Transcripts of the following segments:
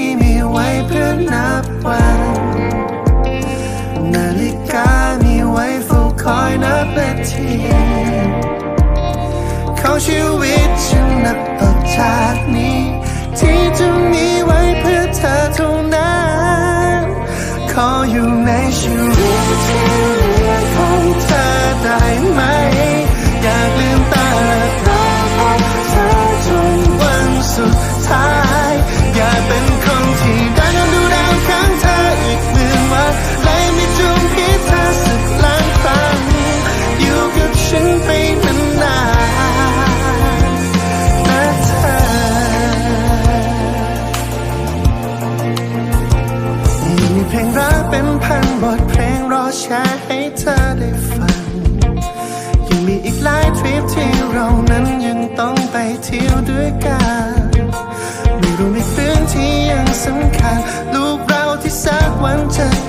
้ วัน นาฬิกามีไว้เฝ้าคอยนับนาทีขอชีวิตฉันนับต่อจากนี้ ที่จะมีไว้เพื่อเธอเท่านั้น ขออยู่ในชีวิต ฉันไปนานๆนะเธอมีเพลงรักเป็นพันบทเพลงรอแชร์ให้เธอได้ฟัง ยังมีอีกหลายทริปที่เรานั้นยังต้องไปเที่ยวด้วยกันไม่รู้อีกเรื่องที่ยังสำคัญ ลูกเราที่สักวันจะ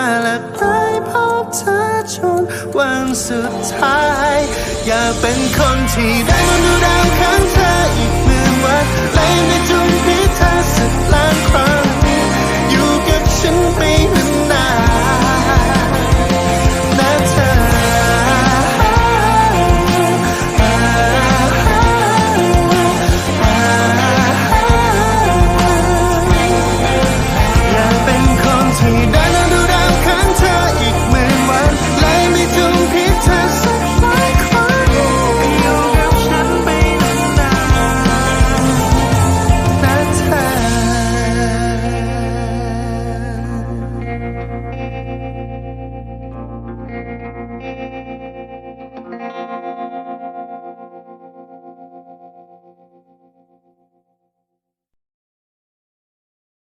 ากลืมตาและได้พบเธอจนวันสุดท้าย อยากเป็นคนที่ได้มาดูดาวข้างเธอ